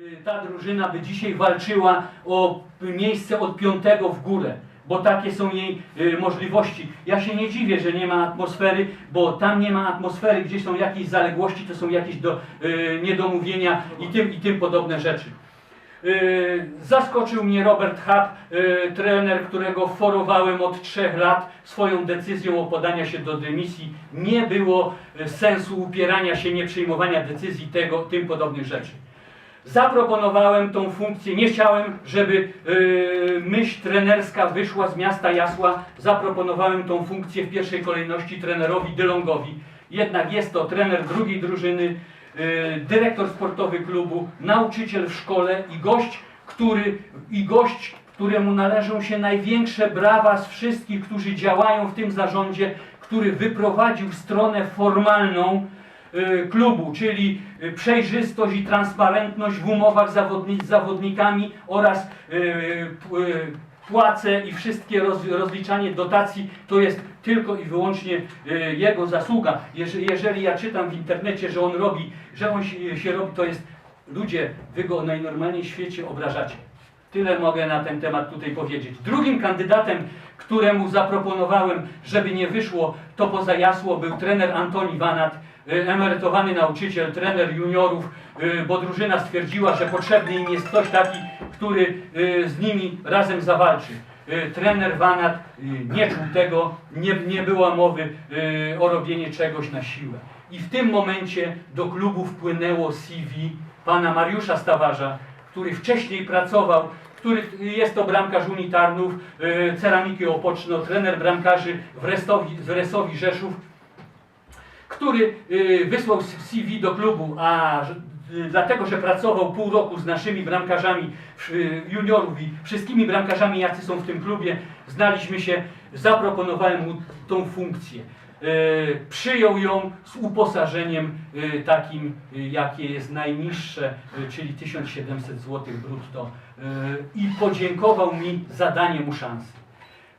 Y, ta drużyna by dzisiaj walczyła o miejsce od piątego w górę, bo takie są jej y, możliwości. Ja się nie dziwię, że nie ma atmosfery, bo tam nie ma atmosfery, gdzie są jakieś zaległości, to są jakieś do, y, niedomówienia i tym, i tym podobne rzeczy. Zaskoczył mnie Robert Hub, y, trener, którego forowałem od trzech lat swoją decyzją o podania się do dymisji. Nie było sensu upierania się, nie przyjmowania decyzji tego, tym podobnych rzeczy. Zaproponowałem tą funkcję, nie chciałem, żeby y, myśl trenerska wyszła z miasta Jasła. Zaproponowałem tą funkcję w pierwszej kolejności trenerowi Dylongowi. Jednak jest to trener drugiej drużyny, y, dyrektor sportowy klubu, nauczyciel w szkole i gość, który, i gość, któremu należą się największe brawa z wszystkich, którzy działają w tym zarządzie, który wyprowadził stronę formalną klubu, czyli y, przejrzystość i transparentność w umowach z zawodnikami oraz y, y, płace i wszystkie roz, rozliczanie dotacji to jest tylko i wyłącznie y, jego zasługa. Jeżeli, ja czytam w internecie, że on robi, że on się, robi, to jest ludzie, wy go najnormalniej w świecie obrażacie. Tyle mogę na ten temat tutaj powiedzieć. Drugim kandydatem, któremu zaproponowałem, żeby nie wyszło to poza jasło, był trener Antoni Wanat, y, emerytowany nauczyciel, trener juniorów, y, bo drużyna stwierdziła, że potrzebny im jest ktoś taki, który y, z nimi razem zawalczy. Y, Trener Wanat y, nie czuł tego, nie, nie była mowy y, o robienie czegoś na siłę. I w tym momencie do klubu wpłynęło CV pana Mariusza Stawarza, który wcześniej pracował, który jest to bramkarz unitarnów, y, ceramiki Opoczno, trener bramkarzy w Restowi, w Resowi Rzeszów, który y, wysłał CV do klubu, a y, dlatego, że pracował pół roku z naszymi bramkarzami y, juniorów i wszystkimi bramkarzami, jacy są w tym klubie, znaliśmy się, zaproponowałem mu tą funkcję. Przyjął ją z uposażeniem takim, jakie jest najniższe, czyli 1700 zł brutto i podziękował mi za danie mu szansy.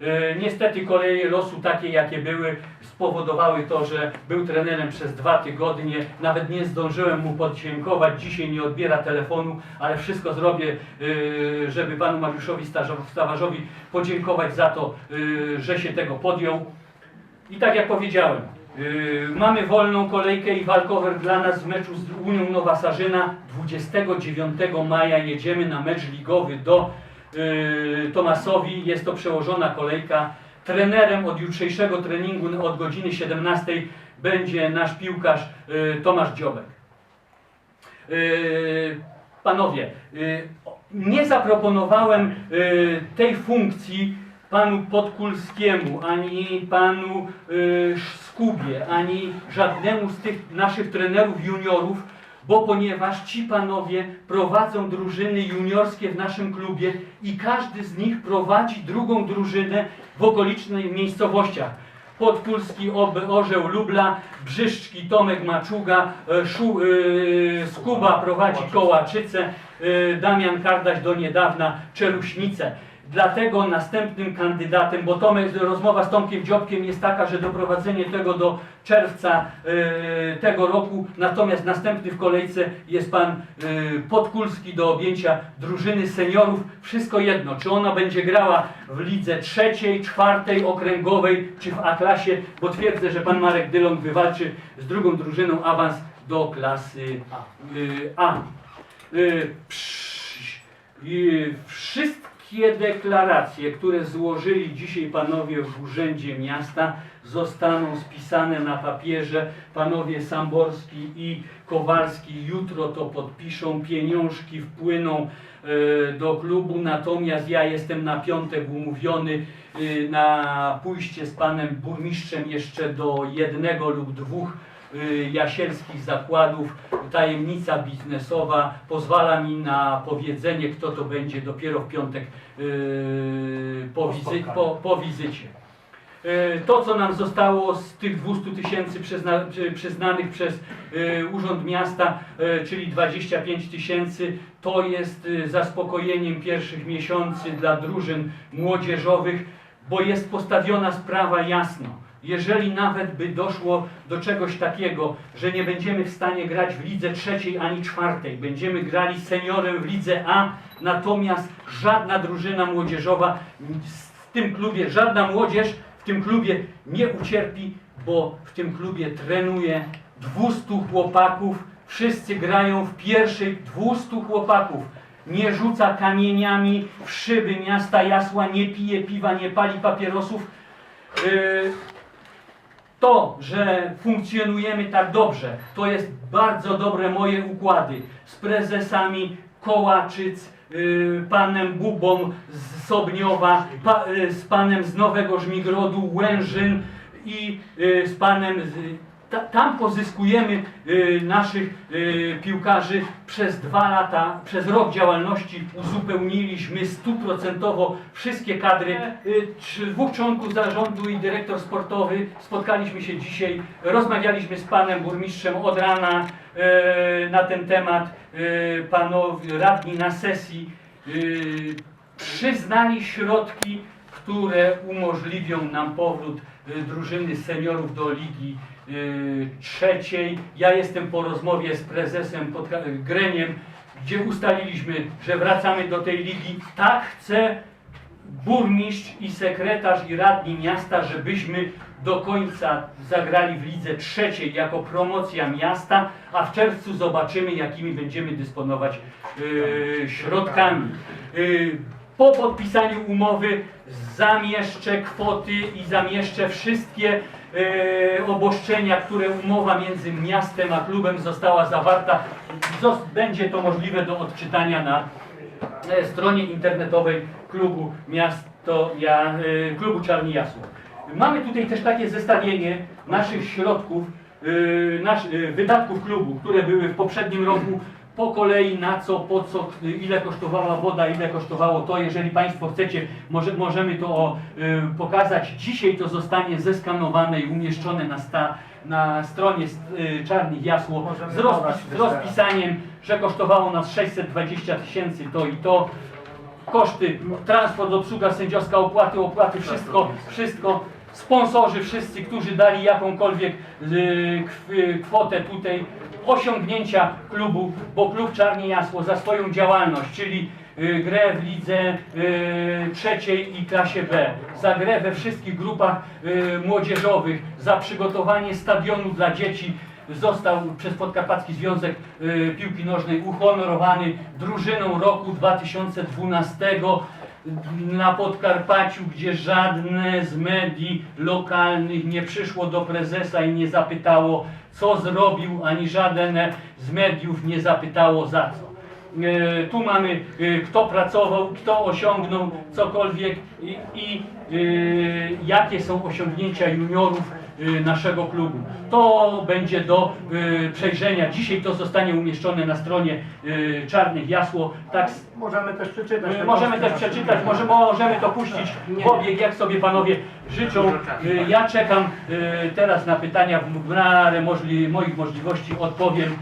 E, Niestety koleje losu takie jakie były spowodowały to, że był trenerem przez dwa tygodnie. Nawet nie zdążyłem mu podziękować. Dzisiaj nie odbiera telefonu, ale wszystko zrobię, e, żeby panu Mariuszowi Stawarzowi podziękować za to, e, że się tego podjął. I tak jak powiedziałem, mamy wolną kolejkę i walkover dla nas w meczu z Unią Nowa Sarzyna. 29 maja jedziemy na mecz ligowy do yy, Tomasowi. Jest to przełożona kolejka. Trenerem od jutrzejszego treningu od godziny 17 będzie nasz piłkarz yy, Tomasz Dziobek. Yy, Panowie, nie zaproponowałem tej funkcji panu Podkulskiemu, ani panu Skubie, ani żadnemu z tych naszych trenerów juniorów, bo ponieważ ci panowie prowadzą drużyny juniorskie w naszym klubie i każdy z nich prowadzi drugą drużynę w okolicznych miejscowościach. Podpólski Ob- Orzeł Lubla, Brzyszczki Tomek Maczuga, e, Szu, e, Skuba prowadzi Kołaczyce, e, Damian Kardaś do niedawna Czeluśnice. Dlatego następnym kandydatem, bo Tomek, rozmowa z Tomkiem Dziobkiem jest taka, że doprowadzenie tego do czerwca e, tego roku, natomiast następny w kolejce jest pan e, Podkulski do objęcia drużyny seniorów. Wszystko jedno, czy ona będzie grała w lidze trzeciej, czwartej, okręgowej, czy w A-klasie, bo twierdzę, że pan Marek Dylon wywalczy z drugą drużyną awans do klasy y, A. Y, psz- y, Wszystkie deklaracje, które złożyli dzisiaj panowie w Urzędzie Miasta, zostaną spisane na papierze. Panowie Samborski i Kowalski jutro to podpiszą, pieniążki wpłyną e, do klubu, natomiast ja jestem na piątek umówiony y, na pójście z panem burmistrzem jeszcze do jednego lub dwóch y, jasielskich zakładów. Tajemnica biznesowa pozwala mi na powiedzenie, kto to będzie dopiero w piątek y, po, wizy, po, po wizycie. Y, To, co nam zostało z tych 200 tysięcy przyzna, przy- przyznanych przez y, Urząd Miasta, y, czyli 25 tysięcy, to jest y, zaspokojeniem pierwszych miesięcy dla drużyn młodzieżowych, bo jest postawiona sprawa jasno. Jeżeli nawet by doszło do czegoś takiego, że nie będziemy w stanie grać w lidze trzeciej ani czwartej, będziemy grali seniorem w lidze A, natomiast żadna drużyna młodzieżowa w tym klubie, żadna młodzież w tym klubie nie ucierpi, bo w tym klubie trenuje 200 chłopaków, wszyscy grają w pierwszej 200 chłopaków. Nie rzuca kamieniami w szyby miasta Jasła, nie pije piwa, nie pali papierosów. Yy, to, że funkcjonujemy tak dobrze, to jest bardzo dobre moje układy z prezesami Kołaczyc, y, panem Bubą z Sobniowa, pa, y, z panem z Nowego Żmigrodu, Łężyn i y, z panem ta, tam pozyskujemy y, naszych y, piłkarzy przez dwa lata, przez rok działalności uzupełniliśmy stuprocentowo wszystkie kadry. Y, dwóch członków zarządu i dyrektor sportowy spotkaliśmy się dzisiaj, rozmawialiśmy z panem burmistrzem od rana y, na ten temat. Y, panowie radni na sesji y, przyznali środki, które umożliwią nam powrót y, drużyny seniorów do ligi trzeciej. Ja jestem po rozmowie z prezesem podka- Greniem, gdzie ustaliliśmy, że wracamy do tej ligi. Tak chce burmistrz i sekretarz i radni miasta, żebyśmy do końca zagrali w lidze trzeciej jako promocja miasta, a w czerwcu zobaczymy, jakimi będziemy dysponować y, środkami. Y, po podpisaniu umowy zamieszczę kwoty i zamieszczę wszystkie e, które umowa między miastem a klubem została zawarta. Będzie to możliwe do odczytania na e, stronie internetowej klubu miasto, ja, e, klubu Czarni Jasło. Mamy tutaj też takie zestawienie naszych środków, e, nasz, e, wydatków klubu, które były w poprzednim roku po kolei na co, po co, ile kosztowała woda, ile kosztowało to. Jeżeli Państwo chcecie, może, możemy to o, e, pokazać. Dzisiaj to zostanie zeskanowane i umieszczone na, sta, na stronie e, Czarnych Jasło Możemy z, rozpis, z rozpisaniem, że kosztowało nas 620 tysięcy to i to koszty, transport, obsługa sędziowska, opłaty, opłaty, wszystko, wszystko. Sponsorzy wszyscy, którzy dali jakąkolwiek y, kw- kwotę tutaj, osiągnięcia klubu, bo klub Czarni Jasło za swoją działalność, czyli y, grę w lidze y, trzeciej i klasie B, za grę we wszystkich grupach młodzieżowych, za przygotowanie stadionu dla dzieci, został przez Podkarpacki Związek Piłki Nożnej uhonorowany drużyną roku 2012 na Podkarpaciu, gdzie żadne z medii lokalnych nie przyszło do prezesa i nie zapytało, co zrobił, ani żaden z mediów nie zapytało za co. E, Tu mamy, e, kto pracował, kto osiągnął cokolwiek i, i e, jakie są osiągnięcia juniorów naszego klubu. To będzie do e, przejrzenia. Dzisiaj to zostanie umieszczone na stronie e, Czarnych Jasło. Tak, Możemy też przeczytać. możemy też przeczytać, może, możemy to puścić w obieg, jak sobie panowie życzą. Ja czekam teraz na pytania, w miarę możli, moich możliwości odpowiem.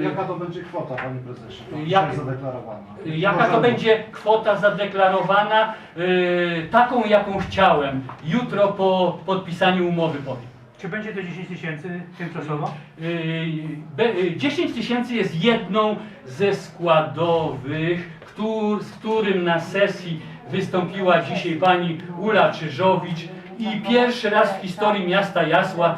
Jaka to będzie kwota, panie prezesie? To Jak- Jak... zadeklarowana. Jaka to będzie kwota zadeklarowana? Yy, taką, jaką chciałem. Jutro po podpisaniu umowy powiem. Czy będzie to 10 tysięcy tymczasowo? Yy, be, yy, 10 tysięcy jest jedną ze składowych, któr, z którym na sesji wystąpiła dzisiaj pani Ula Czyżowicz i pierwszy raz w historii miasta Jasła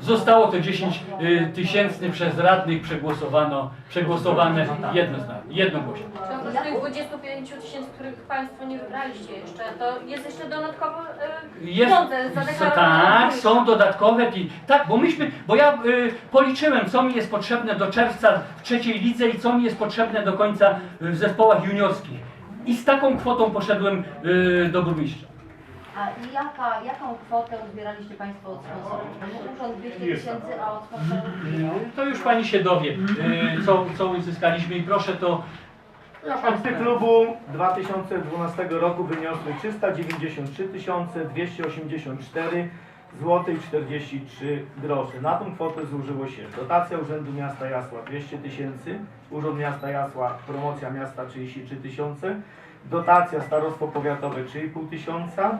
zostało to 10 yy, tysięcy przez radnych przegłosowano, przegłosowane jednoznacznie, jednogłośnie. To oprócz tych 25 tysięcy, których Państwo nie wybraliście jeszcze, to jest jeszcze dodatkowo e, Jest, pieniądze zadeklarowane. tak, są dodatkowe pi- Tak, bo myśmy, bo ja y, policzyłem, co mi jest potrzebne do czerwca w trzeciej lidze i co mi jest potrzebne do końca y, w zespołach juniorskich. I z taką kwotą poszedłem y, do burmistrza. A jaka, jaką kwotę uzbieraliście Państwo od sponsorów? Bo urząd 200 tysięcy, a od sponsorów ile? To już pani się dowie, y, co, co uzyskaliśmy i proszę to. Koszty klubu 2012 roku wyniosły 393 284 zł i 43 grosze. Na tą kwotę zużyło się dotacja Urzędu Miasta Jasła 200 tysięcy, Urząd Miasta Jasła, promocja miasta 33 tysiące, dotacja Starostwo Powiatowe 3,5 tysiąca,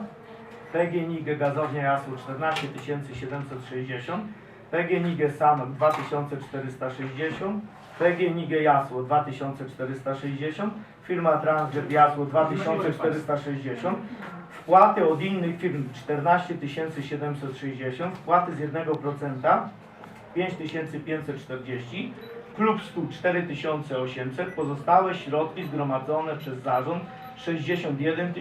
PGNiG Gazownia Jasło 14 760, PGNiG Sanok 2460, PGNiG Jasło 2460, firma Transjet Jasło 2460, wpłaty od innych firm 14 760, wpłaty z 1% 5540, klub stół 4800, pozostałe środki zgromadzone przez zarząd 61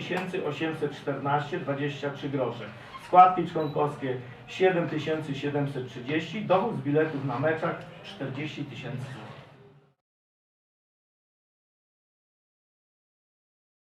814 23 grosze. Składki członkowskie 7730, dochód z biletów na meczach 40 tysięcy złotych.